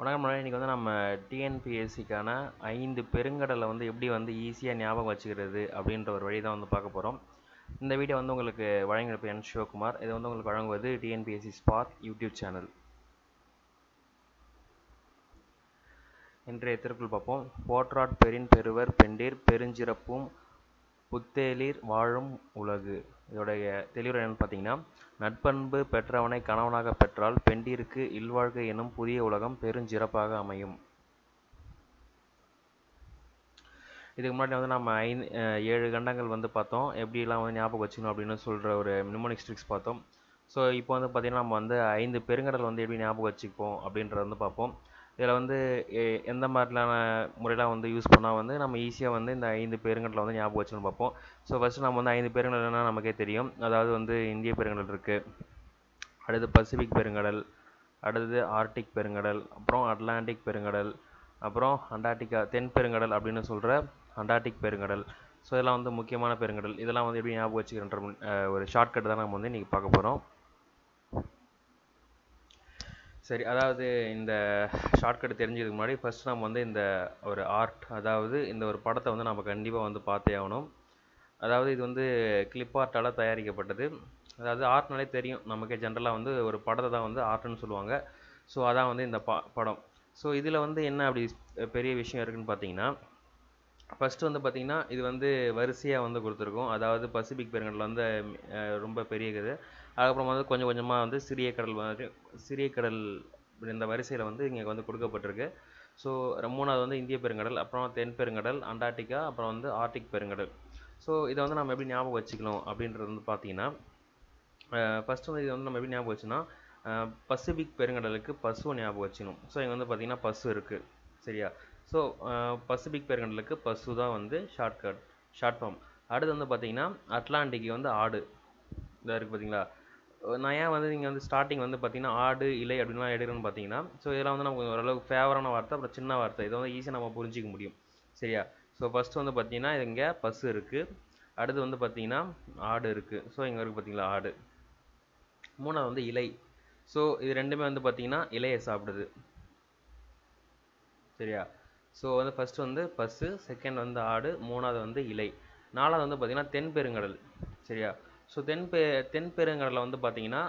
வணக்கம் இன்றைக்கி வந்து நம்ம டிஎன்பிஎஸ்சிக்கான ஐந்து பெருங்கடலை வந்து எப்படி வந்து ஈஸியாக ஞாபகம் வச்சுக்கிறது அப்படின்ற ஒரு வழி தான் வந்து பார்க்க போகிறோம் இந்த வீடியோ வந்து உங்களுக்கு வழங்கியிருப்ப என் சிவகுமார். இது வந்து உங்களுக்கு வழங்குவது டிஎன்பிஎஸ்சி ஸ்பாட் யூடியூப் சேனல் இன்றைய திருக்குள் பார்ப்போம். போற்றாட் பெரின் பெருவர் பெண்டீர் பெருஞ்சிறப்பும் புத்தேளிர் வாழும் உலகு. இதோடைய தெளிவுரை என்னன்னு பார்த்தீங்கன்னா நட்பண்பு பெற்றவனை கணவனாக பெற்றால் பெண்டிற்கு இல்வாழ்க்கை எனும் புதிய உலகம் பெருஞ்சிறப்பாக அமையும். இதுக்கு முன்னாடி வந்து நம்ம ஐந்து ஏழு கண்டங்கள் வந்து பார்த்தோம். எப்படிலாம் வந்து ஞாபகம் வச்சுக்கணும் அப்படின்னு சொல்கிற ஒரு நிமோனிக்ஸ் ட்ரிக்ஸ் பார்த்தோம். ஸோ இப்போ வந்து பார்த்திங்கன்னா நம்ம வந்து ஐந்து பெருங்கடல் வந்து எப்படி ஞாபகம் வச்சுப்போம் அப்படின்றத வந்து பார்ப்போம். இதில் வந்து எந்த மாதிரிலான முறையெல்லாம் வந்து யூஸ் பண்ணால் வந்து நம்ம ஈஸியாக வந்து இந்த ஐந்து பெருங்கடலை வந்து ஞாபகம் வச்சுன்னு பார்ப்போம். ஸோ ஃபஸ்ட்டு நம்ம வந்து ஐந்து பெருங்கடல்னா நமக்கே தெரியும். அதாவது வந்து இந்திய பெருங்கடல் இருக்குது அடுத்து பசிபிக் பெருங்கடல் அடுத்தது ஆர்டிக் பெருங்கடல் அப்புறம் அட்லாண்டிக் பெருங்கடல் அப்புறம் அண்டார்டிகா தென் பெருங்கடல் அப்படின்னு சொல்கிற அண்டார்டிக் பெருங்கடல். ஸோ இதெல்லாம் வந்து முக்கியமான பெருங்கடல். இதெல்லாம் வந்து எப்படி ஞாபகம் வச்சுக்கிறன்ற ஒரு ஷார்ட்கட் தான் நம்ம வந்து இன்றைக்கி பார்க்க போகிறோம் சரி அதாவது இந்த ஷார்ட்கட் தெரிஞ்சதுக்கு முன்னாடி ஃபஸ்ட் நம்ம வந்து இந்த ஒரு ஆர்ட் அதாவது இந்த ஒரு படத்தை வந்து நம்ம கண்டிப்பாக வந்து பார்த்தே ஆகணும். அதாவது இது வந்து கிளிப் ஆர்ட்டால் தயாரிக்கப்பட்டது. அதாவது ஆர்ட்னாலே தெரியும். நமக்கே ஜென்ரலாக வந்து ஒரு படத்தை தான் வந்து ஆர்ட்னு சொல்லுவாங்க. ஸோ அதான் வந்து இந்த படம். ஸோ இதில் வந்து என்ன அப்படி பெரிய விஷயம் இருக்குதுன்னு பார்த்தீங்கன்னா ஃபஸ்ட்டு வந்து பார்த்திங்கன்னா இது வந்து வரிசையாக வந்து கொடுத்துருக்கோம். அதாவது பசிபிக் பெருங்கடல் வந்து ரொம்ப பெரிய இது அதுக்கப்புறம் வந்து கொஞ்சம் கொஞ்சமாக வந்து சிறிய கடல் வந்து சிறிய கடல் இந்த வரிசையில் வந்து இங்கே வந்து கொடுக்கப்பட்டிருக்கு. ஸோ மூணாவது வந்து இந்திய பெருங்கடல் அப்புறம் தென் பெருங்கடல் அண்டார்டிகா அப்புறம் வந்து ஆர்டிக் பெருங்கடல். ஸோ இதை வந்து நம்ம எப்படி ஞாபகம் வச்சுக்கணும் அப்படின்றது வந்து பார்த்தீங்கன்னா ஃபஸ்ட்டு வந்து இது வந்து நம்ம எப்படி ஞாபகம் வச்சுன்னா பசிபிக் பெருங்கடலுக்கு பசுவை ஞாபகம் வச்சுக்கணும். ஸோ இங்கே வந்து பார்த்திங்கன்னா பசு இருக்குது சரியா? ஸோ பசிபிக் பெருங்கடலுக்கு பசு தான் வந்து ஷார்ட்கட் ஷார்ட் ஃபார்ம் அடுத்து வந்து பார்த்தீங்கன்னா அட்லாண்டிக்கு வந்து ஆடு. இதாக இருக்குது பார்த்தீங்களா நான் ஏன் வந்து நீங்கள் வந்து ஸ்டார்டிங் வந்து பார்த்தீங்கன்னா ஆடு இலை அப்படின்லாம் எடுக்கணும்னு பார்த்தீங்கன்னா ஸோ இதெல்லாம் வந்து நமக்கு ஓரளவுக்கு ஃபேவரான வார்த்தை அப்புறம் சின்ன வார்த்தை. இதை வந்து ஈஸியாக நம்ம புரிஞ்சிக்க முடியும். சரியா? ஸோ ஃபஸ்ட்டு வந்து பார்த்தீங்கன்னா இங்கே பசு இருக்குது அடுத்து வந்து பார்த்தீங்கன்னா ஆடு இருக்குது ஸோ இங்கே இருக்குது பார்த்தீங்களா ஆடு. மூணாவது வந்து இலை. ஸோ இது ரெண்டுமே வந்து பார்த்தீங்கன்னா இலையை சாப்பிடுது. சரியா? ஸோ வந்து ஃபஸ்ட்டு வந்து பஸ்ஸு செகண்ட் வந்து ஆடு மூணாவது வந்து இலை. நாலாவது வந்து பார்த்திங்கன்னா தென்பெருங்கடல். சரியா? ஸோ தென் தென்பெருங்கடலில் வந்து பார்த்திங்கன்னா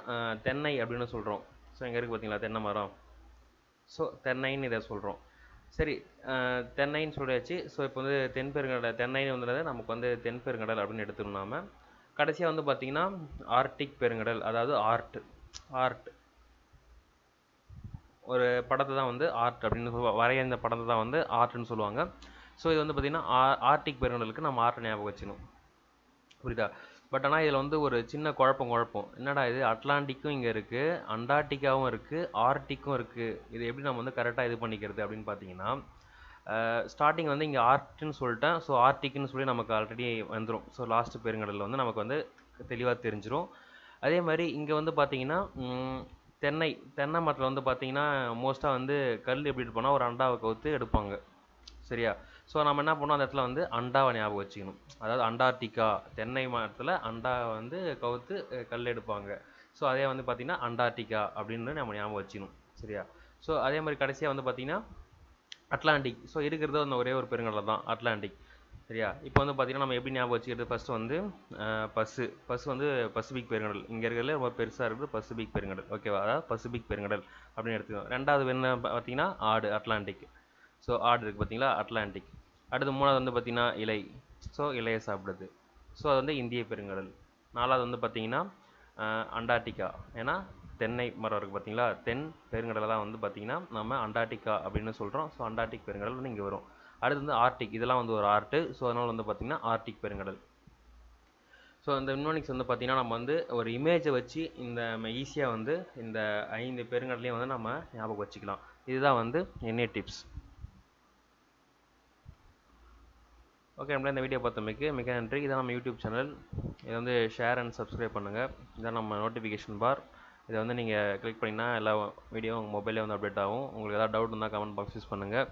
தென்னை அப்படின்னு சொல்கிறோம் ஸோ இங்கே இருக்குது பார்த்தீங்களா தென்னை மரம்? ஸோ தென்னைன்னு இதை சொல்கிறோம் சரி தென்னைன்னு சொல்லியாச்சு. ஸோ இப்போ வந்து தென்பெருங்கடல் தென்னைன்னு வந்துடுறது நமக்கு வந்து தென் பெருங்கடல் அப்படின்னு எடுத்துக்கணும் கடைசியாக வந்து பார்த்திங்கன்னா ஆர்டிக் பெருங்கடல் அதாவது ஆர்ட். ஆர்ட். ஒரு படத்தை தான் வந்து ஆர்ட் அப்படின்னு வரைய இந்த படத்தை தான் வந்து ஆர்ட்னு சொல்லுவாங்க. ஸோ இது வந்து பார்த்திங்கன்னா ஆர்டிக் பெருங்கடலுக்கு நம்ம ஆர்ட்டை ஞாபகம் வச்சுக்கணும். புரியுதா? பட் ஆனால் இதில் வந்து ஒரு சின்ன குழப்பம் குழப்பம். என்னடா இது? அட்லாண்டிக்கும் இங்கே இருக்குது அண்டார்டிகாவும் இருக்குது ஆர்டிக்கும் இருக்குது இது எப்படி நம்ம வந்து கரெக்டாக இது பண்ணிக்கிறது அப்படின்னு பார்த்தீங்கன்னா ஸ்டார்டிங் வந்து இங்கே ஆர்ட்னு சொல்லிட்டேன். ஸோ ஆர்டிக்னு சொல்லி நமக்கு ஆல்ரெடி வந்துடும் ஸோ லாஸ்ட் பெருங்கடலில் வந்து நமக்கு வந்து தெளிவாக தெரிஞ்சிடும் அதே மாதிரி இங்கே வந்து பார்த்தீங்கன்னா தென்னை தென்னை மரத்தில் வந்து பார்த்தீங்கன்னா மோஸ்ட்டாக வந்து கல் எப்படி எடுப்போம்னா ஒரு அண்டாவை கவுத்து எடுப்பாங்க. சரியா? ஸோ நம்ம என்ன பண்ணோம் அந்த இடத்துல வந்து அண்டாவை ஞாபகம் வச்சுக்கணும். அதாவது அண்டார்டிகா தென்னை மரத்தில் அண்டாவை வந்து கவுத்து கல் எடுப்பாங்க. ஸோ அதே வந்து பார்த்திங்கன்னா அண்டார்டிகா அப்படின்னு நம்ம ஞாபகம் வச்சுக்கணும். சரியா? ஸோ அதே மாதிரி கடைசியாக வந்து பார்த்திங்கன்னா அட்லாண்டிக். ஸோ இருக்கிறது அந்த ஒரே ஒரு பெருங்கடல் தான் அட்லாண்டிக். சரியா? இப்போ வந்து பார்த்திங்கன்னா நம்ம எப்படி ஞாபகம் வச்சுக்கிறது? ஃபஸ்ட்டு வந்து பஸ்ஸு பஸ். வந்து பசிபிக் பெருங்கடல். இங்கே இருக்கிறதுல ரொம்ப பெருசாக இருக்குது பசிபிக் பெருங்கடல். ஓகேவா அதாவது பசிபிக் பெருங்கடல் அப்படின்னு எடுத்துக்கோங்க. ரெண்டாவது என்ன பார்த்தீங்கன்னா ஆடு அட்லாண்டிக் ஸோ ஆடு இருக்குது பார்த்தீங்களா அட்லாண்டிக் அடுத்து மூணாவது வந்து பார்த்திங்கன்னா இலை. ஸோ இலையை சாப்பிடுது ஸோ அது வந்து இந்திய பெருங்கடல். நாலாவது வந்து பார்த்திங்கன்னா அண்டார்டிகா ஏன்னா தென்னை மரம் இருக்குது பார்த்தீங்களா தென் பெருங்கடலை தான் வந்து பார்த்திங்கன்னா நம்ம அண்டார்டிகா அப்படின்னு சொல்கிறோம் ஸோ அண்டார்டிக் பெருங்கடல் வந்து இங்கே வரும். அடுத்து வந்து ஆர்டிக். இதெல்லாம் வந்து ஒரு ஆர்ட்டு. ஸோ அதனால் வந்து பார்த்திங்கன்னா ஆர்டிக் பெருங்கடல். ஸோ இந்த நிமோனிக்ஸ் வந்து பார்த்திங்கன்னா நம்ம வந்து ஒரு இமேஜை வச்சு இந்த நம்ம ஈஸியாக வந்து இந்த ஐந்து பெருங்கடலையும் வந்து நம்ம ஞாபகம் வச்சுக்கலாம். இதுதான் வந்து என்ன டிப்ஸ் ஓகே நம்மளே இந்த வீடியோ பார்த்தமைக்கு மிக நன்றி. இதான் நம்ம யூடியூப் சேனல் இதை வந்து ஷேர் அண்ட் சப்ஸ்கிரைப் பண்ணுங்கள் இதான் நம்ம நோட்டிஃபிகேஷன் பார் இதை வந்து நீங்கள் கிளிக் பண்ணிங்கன்னா எல்லா வீடியோ உங்கள் மொபைலே வந்து அப்டேட் ஆகும். உங்களுக்கு ஏதாவது டவுட் இருந்தால் கமெண்ட் பாக்ஸ் யூஸ் பண்ணுங்கள்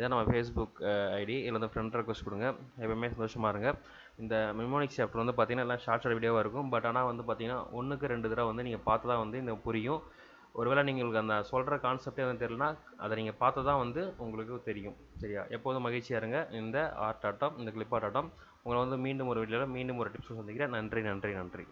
இதான் நம்ம ஃபேஸ்புக் ஐடி இதில் வந்து ஃப்ரெண்ட் ரெக்வஸ்ட் கொடுங்க. எப்பவுமே சந்தோஷமாக இருங்க. இந்த மெமோனிக்ஸ் சாப்டர் வந்து பார்த்திங்கன்னா எல்லாம் ஷார்ட் ஷார்ட் வீடியோவாக இருக்கும். பட் ஆனால் வந்து பார்த்திங்கன்னா ஒன்றுக்கு ரெண்டு தடவை வந்து நீங்கள் பார்த்து தான் வந்து இந்த புரியும். ஒருவேளை நீங்கள் அந்த சொல்கிற கான்செப்டே வந்து தெரியலனா அதை நீங்கள் பார்த்து தான் வந்து உங்களுக்கு தெரியும். சரியா? எப்போதும் மகிழ்ச்சியாக இருங்க. இந்த ஆர்ட் ஆட்டம் இந்த கிளிப் ஆட்டம். உங்களை வந்து மீண்டும் ஒரு வீடியோவில் மீண்டும் ஒரு டிப்ஸ் சந்திக்கிறேன். நன்றி நன்றி நன்றி.